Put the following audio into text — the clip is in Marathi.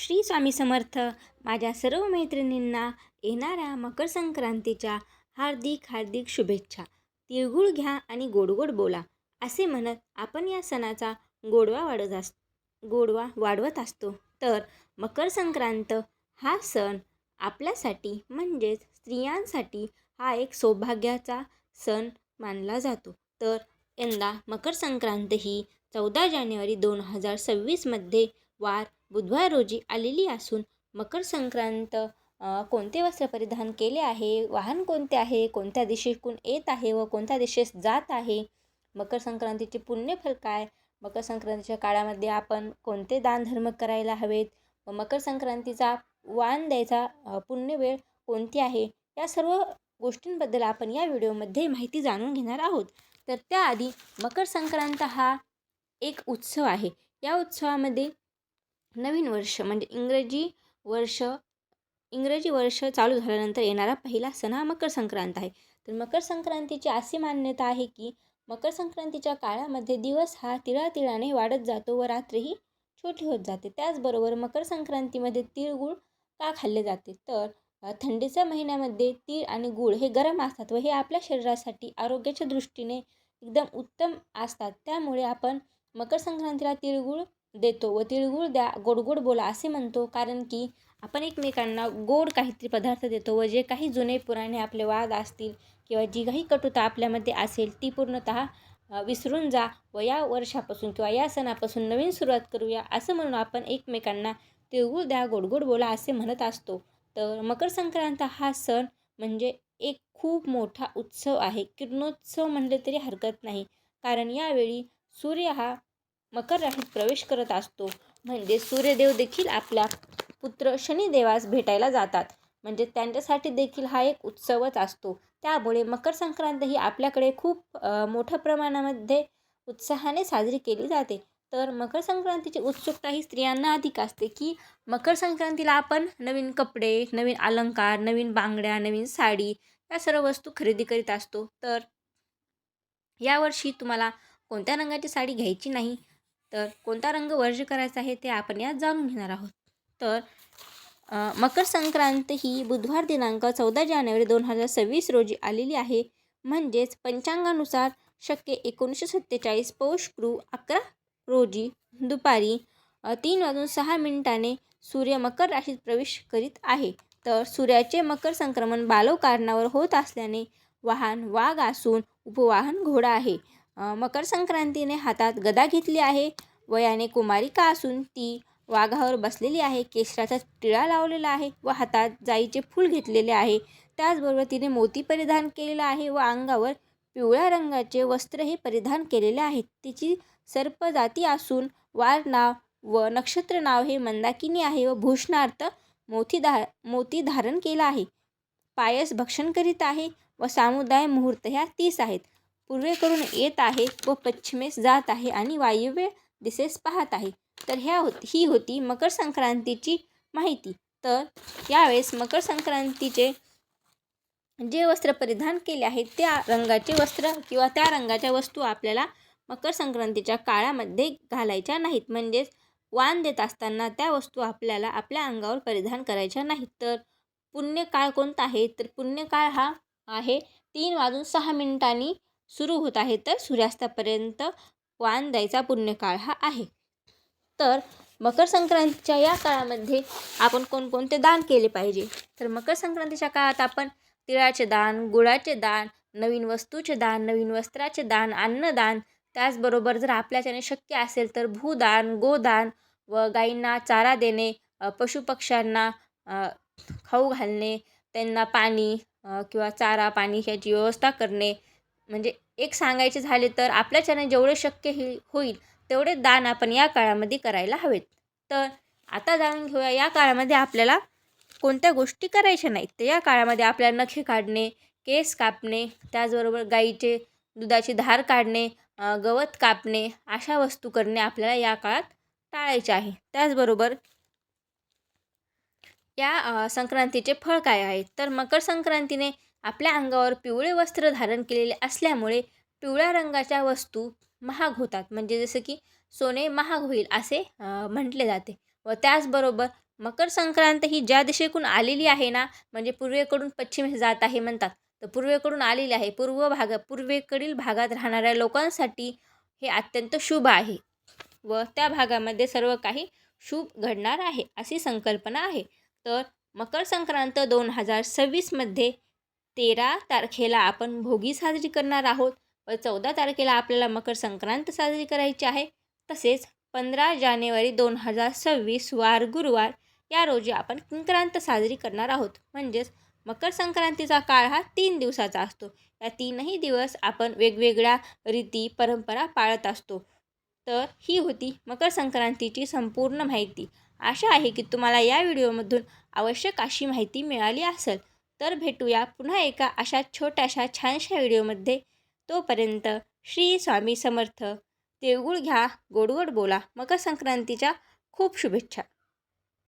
श्री स्वामी समर्थ. माझ्या सर्व मैत्रिणींना येणाऱ्या मकर संक्रांतीच्या हार्दिक हार्दिक शुभेच्छा. तिळगुळ घ्या आणि गोड गोड बोला असे म्हणत आपण या सणाचा गोडवा वाढत अस गोडवा वाढवत असतो. तर मकर संक्रांत हा सण आपल्यासाठी म्हणजेच स्त्रियांसाठी हा एक सौभाग्याचा सण मानला जातो. तर यंदा मकर संक्रांत ही चौदा जानेवारी दोन हजार सव्वीसमध्ये वार बुधवार रोजी आलेली असून मकर संक्रांत कोणते वस्त्र परिधान केले आहे? वाहन कोणते आहे? कोणत्या दिशेकडून येत आहे व कोणत्या दिशेस जात आहे? मकर संक्रांतीचे पुण्यफल काय? मकर संक्रांतीच्या काळामध्ये आपण कोणते दानधर्म करायला हवेत? व मकर संक्रांतीचा वाण द्यायचा पुण्यवेळ कोणती आहे? या सर्व गोष्टींबद्दल आपण या व्हिडिओमध्ये माहिती जाणून घेणार आहोत. तर त्याआधी मकर संक्रांत हा एक उत्सव आहे. या उत्सवामध्ये नवीन वर्ष म्हणजे इंग्रजी वर्ष इंग्रजी वर्ष चालू झाल्यानंतर येणारा पहिला सण हा मकर संक्रांत आहे. तर मकर संक्रांतीची अशी मान्यता आहे की मकर संक्रांतीच्या काळामध्ये दिवस हा तिळातिळाने वाढत जातो व रात्रीही छोटी होत जाते. त्याचबरोबर मकर संक्रांतीमध्ये तिळगुळ का खाल्ले जाते? तर थंडीच्या महिन्यामध्ये तीळ आणि गूळ हे गरम असतात व हे आपल्या शरीरासाठी आरोग्याच्या दृष्टीने एकदम उत्तम असतात. त्यामुळे आपण मकर संक्रांतीला तिळगुळ देतो व तिळगुळ द्या गोडगोड बोला असे म्हणतो. कारण की आपण एकमेकांना गोड काहीतरी पदार्थ देतो व जे काही जुने पुराणे आपले वाद असतील किंवा जी काही कटुता आपल्यामध्ये असेल ती पूर्णतः विसरून जा व या वर्षापासून किंवा या सणापासून नवीन सुरुवात करूया असं म्हणून आपण एकमेकांना तिळगुळ द्या गोडगोड बोला असे म्हणत असतो. तर मकर संक्रांत हा सण म्हणजे एक खूप मोठा उत्सव आहे. किरणोत्सव म्हणले तरी हरकत नाही. कारण यावेळी सूर्य हा मकर राशीत प्रवेश करत असतो. म्हणजे सूर्यदेव देखील आपल्या पुत्र शनिदेवास भेटायला जातात. म्हणजे त्यांच्यासाठी देखील हा एक उत्सवच असतो. त्यामुळे मकर संक्रांत ही आपल्याकडे खूप मोठ्या प्रमाणामध्ये उत्साहाने साजरी केली जाते. तर मकर संक्रांतीची उत्सुकता ही स्त्रियांना अधिक असते की मकर संक्रांतीला आपण नवीन कपडे नवीन अलंकार नवीन बांगड्या नवीन साडी या सर्व वस्तू खरेदी करीत असतो. तर यावर्षी तुम्हाला कोणत्या रंगाची साडी घ्यायची नाही? तर कोणता रंग वर्ज करायचा आहे ते आपण यात जाणून घेणार आहोत. तर मकर संक्रांत ही बुधवार दिनांक चौदा जानेवारी दोन हजार सव्वीस रोजी आलेली आहे. म्हणजेच पंचांगानुसार शक्य एकोणीसशे सत्तेचाळीस पौष कृ अकरा रोजी दुपारी तीन वाजून सहा मिनिटाने सूर्य मकर राशीत प्रवेश करीत आहे. तर सूर्याचे मकर संक्रमण बालव कारणावर होत असल्याने वाहन वाघ असून उपवाहन घोडा आहे. मकर संक्रांतीने हातात गदा घेतली आहे. वयाने कुमारिका असून ती वाघावर बसलेली आहे केशराचा टिळा लावलेला आहे व हातात जाईचे फूल घेतलेले आहे. त्याचबरोबर तिने मोती परिधान केलेला आहे व अंगावर पिवळ्या रंगाचे वस्त्र हे परिधान केलेले आहे तिची सर्पजाती असून वार नाव व नक्षत्र नाव हे मंदाकिनी आहे व भूषणार्थ मोती धा मोती धारण केला आहे. पायस भक्षण करीत आहे व सामुदाय मुहूर्त ह्या तीस आहेत. पूर्वेकडून येत आहे व पश्चिमेस जात आहे आणि वायव्य दिशेस पाहत आहे. तर ह्या हो ही होती मकर संक्रांतीची माहिती. तर यावेळेस मकर संक्रांतीचे जे वस्त्र परिधान केले आहेत त्या रंगाचे वस्त्र किंवा त्या रंगाच्या वस्तू आपल्याला मकर संक्रांतीच्या काळामध्ये घालायच्या नाहीत. म्हणजेच वाण देत असताना त्या वस्तू आपल्याला आपल्या अंगावर परिधान करायच्या नाहीत. तर पुण्यकाळ कोणता आहे? तर पुण्यकाळ हा आहे तीन वाजून सहा मिनिटांनी सुरू होत आहे तर सूर्यास्तापर्यंत वाण द्यायचा पुण्यकाळ हा आहे. तर मकर संक्रांतीच्या या काळामध्ये आपण कोणकोणते दान केले पाहिजे? तर मकर संक्रांतीच्या काळात आपण तिळाचे दान गुळाचे दान नवीन वस्तूचे दान नवीन वस्त्राचे दान अन्नदान त्याचबरोबर जर आपल्याच्याने शक्य असेल तर भूदान गोदान व गायींना चारा देणे पशुपक्ष्यांना खाऊ घालणे त्यांना पाणी किंवा चारा पाणी ह्याची व्यवस्था करणे म्हणजे एक सांगायचे झाले तर आपल्याच्याने जेवढे शक्य होईल तेवढे दान आपण या काळामध्ये करायला हवेत. तर आता जाणून घेऊया या काळामध्ये आपल्याला कोणत्या गोष्टी करायच्या नाहीत? तर या काळामध्ये आपल्याला नखे काढणे केस कापणे त्याचबरोबर गाईचे दुधाची धार काढणे गवत कापणे अशा वस्तू करणे आपल्याला या काळात टाळायचे आहे. त्याचबरोबर या संक्रांतीचे फळ काय आहे? तर मकर संक्रांतीने आपल्या अंगावर पिवळे वस्त्र धारण केलेले असल्यामुळे पिवळ्या रंगाच्या वस्तू महाग होतात. म्हणजे जसं की सोने महाग होईल असे म्हटले जाते. व त्याचबरोबर मकर संक्रांत ही ज्या दिशेकडून आलेली आहे ना म्हणजे पूर्वेकडून पश्चिम जात आहे म्हणतात. तर पूर्वेकडून आलेली आहे. पूर्व भाग पूर्वेकडील भागात राहणाऱ्या लोकांसाठी हे अत्यंत शुभ आहे. व त्या भागामध्ये सर्व काही शुभ घडणार आहे अशी संकल्पना आहे. तर मकर संक्रांत दोन हजार सव्वीसमध्ये तेरा तारखेला आपण भोगी साजरी करणार आहोत. व चौदा तारखेला आपल्याला मकर संक्रांत साजरी करायची आहे. तसेच पंधरा जानेवारी दोन हजार सव्वीस वार गुरुवार या रोजी आपण संक्रांत साजरी करणार आहोत. म्हणजेच मकर संक्रांतीचा काळ हा तीन दिवसाचा असतो. या तीनही दिवस आपण वेगवेगळ्या रीती परंपरा पाळत असतो. तर ही होती मकर संक्रांतीची संपूर्ण माहिती. आशा आहे की तुम्हाला या व्हिडिओमधून आवश्यक अशी माहिती मिळाली असेल. तर भेटूया पुन्हा एका अशा छोट्याशा छानशा व्हिडिओमध्ये. तोपर्यंत श्री स्वामी समर्थ. तिळगुळ घ्या गोडगोड बोला. मकर संक्रांतीच्या खूप शुभेच्छा.